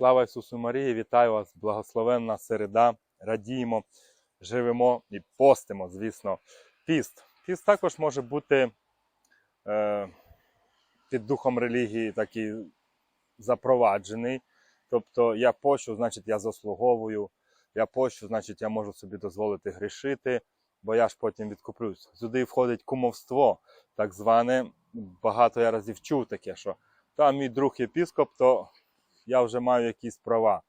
Слава Ісусу Марії! Вітаю вас! Благословенна середа! Радіємо, живемо і постимо, звісно. Піст. Піст також може бути е, під духом релігії такий запроваджений. Тобто я пощу, значить я заслуговую. Я пощу, значить я можу собі дозволити грішити, бо я ж потім відкуплюсь. Сюди входить кумовство, так зване. Багато я разів чув таке, що там мій друг єпіскоп, то я вже маю якісь права.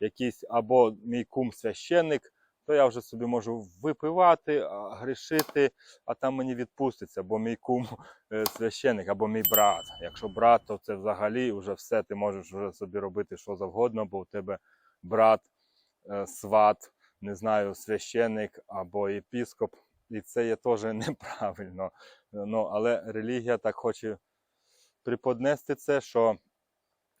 Якийсь або мій кум священник, то я вже собі можу випивати, грішити, а там мені відпуститься, бо мій кум е, священник або мій брат. Якщо брат, то це взагалі вже все, ти можеш вже собі робити що завгодно, бо у тебе брат, е, сват, не знаю, священник або єпіскоп. І це є теж неправильно. Ну, але релігія так хоче приподнести це, що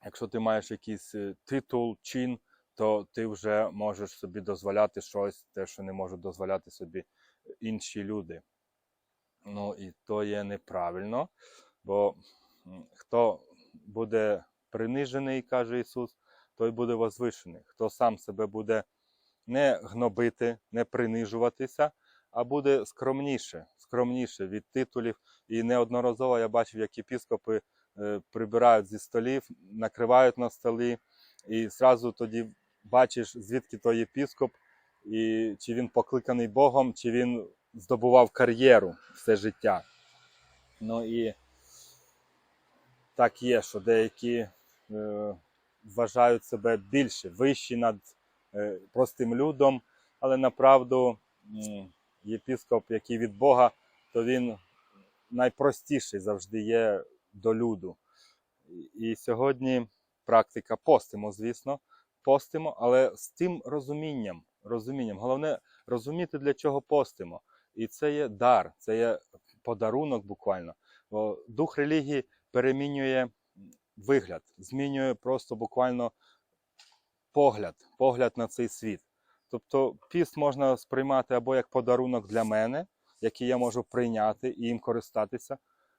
якщо ти маєш якийсь е, титул, чин, то ти вже можеш собі дозволяти щось, те, що не можуть дозволяти собі інші люди. Ну і то є неправильно, бо хто буде принижений, каже Ісус, той буде возвишений. Хто сам себе буде не гнобити, не принижуватися, а буде скромніше, скромніше від титулів. І неодноразово я бачив, як єпіскопи е, прибирають зі столів, накривають на столі, і зразу тоді бачиш, звідки той єпіскоп, і чи він покликаний Богом, чи він здобував кар'єру все життя. Ну і так є, що деякі е, вважають себе більше, вищі над е, простим людом, але направду єпіскоп, який від Бога, то він найпростіший завжди є до люду. І- сьогодні практика постимо, звісно, постимо, але з тим розумінням. розумінням. Головне розуміти, для чого постимо. І це є дар, це є подарунок буквально. Бо дух релігії перемінює вигляд, змінює просто буквально погляд, погляд на цей світ. Тобто піст можна сприймати або як подарунок для мене, який я можу прийняти і їм користатися,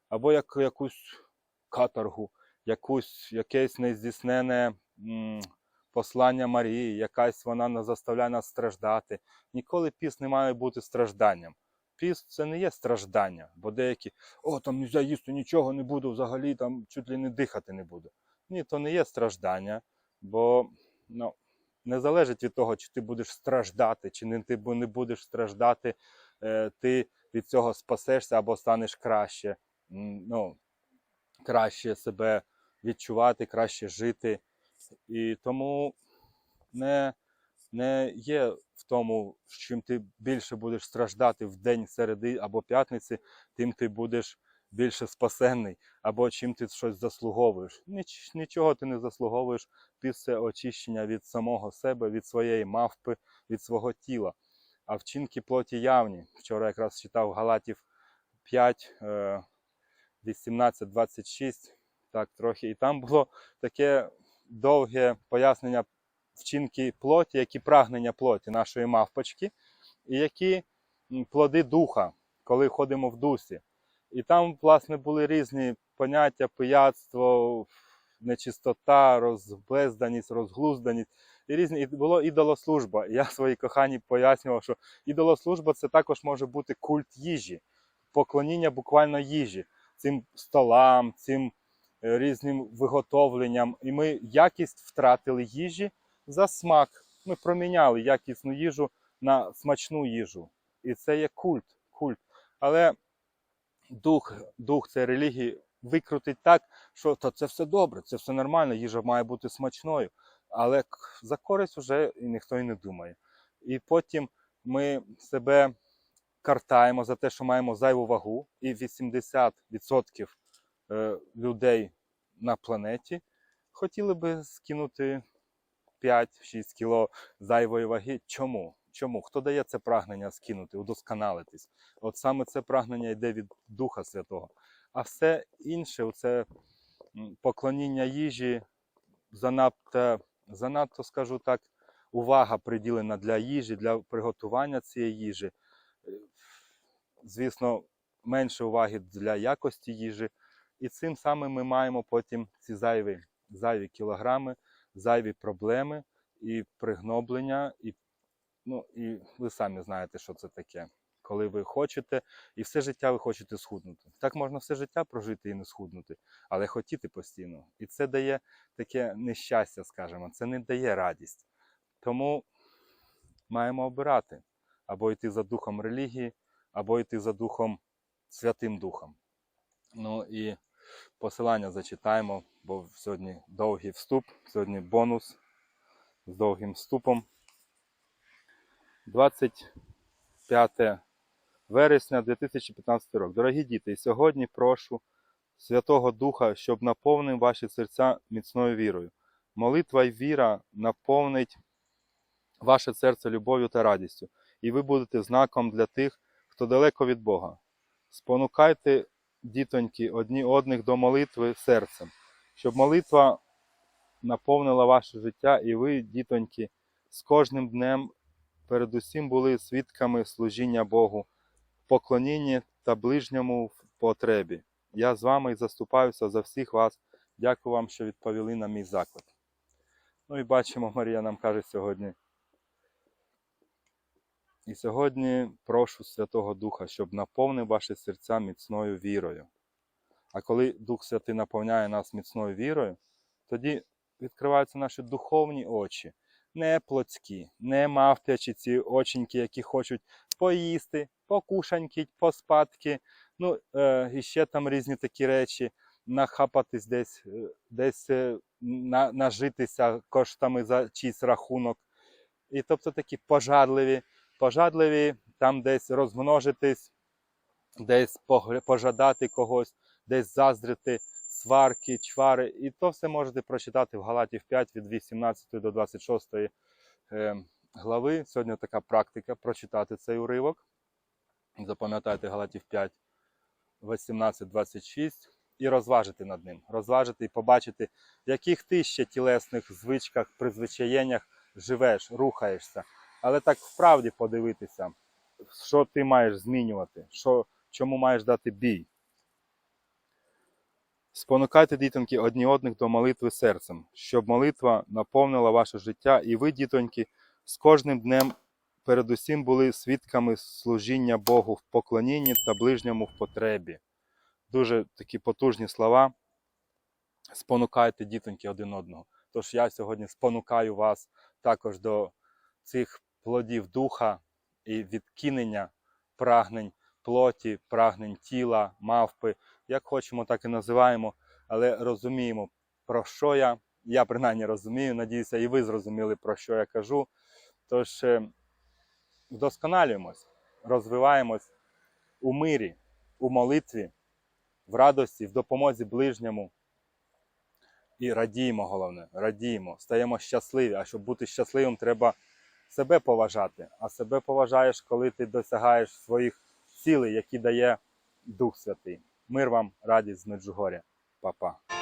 або як якусь каторгу, якусь, якесь нездійснене м, послання Марії, якась вона нас заставляє нас страждати. Ніколи піст не має бути стражданням. Піст це не є страждання, бо деякі, о, там не їсти, нічого не буду взагалі, там чуть ли не дихати не буду. Ні, то не є страждання, бо ну, не залежить від того, чи ти будеш страждати, чи не, ти не будеш страждати, е, ти від цього спасешся або станеш краще. Ну, краще себе відчувати, краще жити. І тому не, не є в тому, чим ти більше будеш страждати в день середи або п'ятниці, тим ти будеш більше спасенний, або чим ти щось заслуговуєш. Ніч, нічого ти не заслуговуєш після очищення від самого себе, від своєї мавпи, від свого тіла. А вчинки плоті явні. Вчора якраз читав Галатів 5, е, 18-26, так трохи. І там було таке довге пояснення вчинки плоті, які прагнення плоті нашої мавпочки, і які плоди духа, коли ходимо в дусі. І там, власне, були різні поняття, пияцтво, нечистота, розбезданість, розглузданість. І різні і було ідолослужба. Я своїй коханій пояснював, що ідолослужба це також може бути культ їжі, поклоніння буквально їжі, цим столам, цим е, різним виготовленням. І ми якість втратили їжі за смак. Ми проміняли якісну їжу на смачну їжу. І це є культ. культ. Але дух, дух цієї релігії викрутить так, що то це все добре, це все нормально, їжа має бути смачною. Але за користь вже ніхто і не думає. І потім ми себе картаємо за те, що маємо зайву вагу, і 80% е, людей на планеті хотіли би скинути 5-6 кіло зайвої ваги. Чому? Чому? Хто дає це прагнення скинути, удосконалитись? От саме це прагнення йде від Духа Святого. А все інше, це поклоніння їжі, занадто, занадто, скажу так, увага приділена для їжі, для приготування цієї їжі. Звісно, менше уваги для якості їжі. І цим самим ми маємо потім ці зайві, зайві кілограми, зайві проблеми і пригноблення, і, ну, і ви самі знаєте, що це таке. Коли ви хочете, і все життя ви хочете схуднути. Так можна все життя прожити і не схуднути, але хотіти постійно. І це дає таке нещастя, скажімо, це не дає радість. Тому маємо обирати або йти за духом релігії, або йти за духом Святим Духом. Ну і посилання зачитаємо, бо сьогодні довгий вступ, сьогодні бонус з довгим вступом. 25 вересня 2015 рок. Дорогі діти, сьогодні прошу Святого Духа, щоб наповнив ваші серця міцною вірою. Молитва й віра наповнить ваше серце любов'ю та радістю, і ви будете знаком для тих, хто далеко від Бога. Спонукайте, дітоньки, одні одних до молитви серцем, щоб молитва наповнила ваше життя, і ви, дітоньки, з кожним днем передусім були свідками служіння Богу, поклонінні та ближньому в потребі. Я з вами заступаюся за всіх вас. Дякую вам, що відповіли на мій заклик. Ну і бачимо, Марія нам каже сьогодні. І сьогодні прошу Святого Духа, щоб наповнив ваші серця міцною вірою. А коли Дух Святий наповняє нас міцною вірою, тоді відкриваються наші духовні очі, не плотські, не мавтячі ці оченьки, які хочуть поїсти, покушанькіть, поспадки, ну е, і ще там різні такі речі, нахапатись десь, е, десь е, на, нажитися коштами за чийсь рахунок. І тобто такі пожадливі, пожадливі там десь розмножитись, десь пожадати когось, десь заздрити, сварки, чвари. І то все можете прочитати в Галатів 5 від 18 до 26 е, глави. Сьогодні така практика прочитати цей уривок. Запам'ятайте Галатів 5, 18-26 і розважити над ним. Розважити і побачити, в яких ти ще тілесних звичках, призвичаєннях живеш, рухаєшся. Але так вправді подивитися, що ти маєш змінювати, що, чому маєш дати бій. Спонукайте, дітоньки, одні одних до молитви серцем, щоб молитва наповнила ваше життя, і ви, дітоньки, з кожним днем передусім були свідками служіння Богу в поклонінні та ближньому в потребі. Дуже такі потужні слова. Спонукайте, дітоньки, один одного. Тож я сьогодні спонукаю вас також до цих плодів духа і відкинення прагнень плоті, прагнень тіла, мавпи, як хочемо, так і називаємо, але розуміємо, про що я. Я принаймні розумію, надіюся, і ви зрозуміли, про що я кажу. Тож е, вдосконалюємось, розвиваємось у мирі, у молитві, в радості, в допомозі ближньому. І радіємо, головне, радіємо, стаємо щасливі. А щоб бути щасливим, треба себе поважати. А себе поважаєш, коли ти досягаєш своїх цілей, які дає Дух Святий. Мир вам, радість з Меджугоря. Па-па.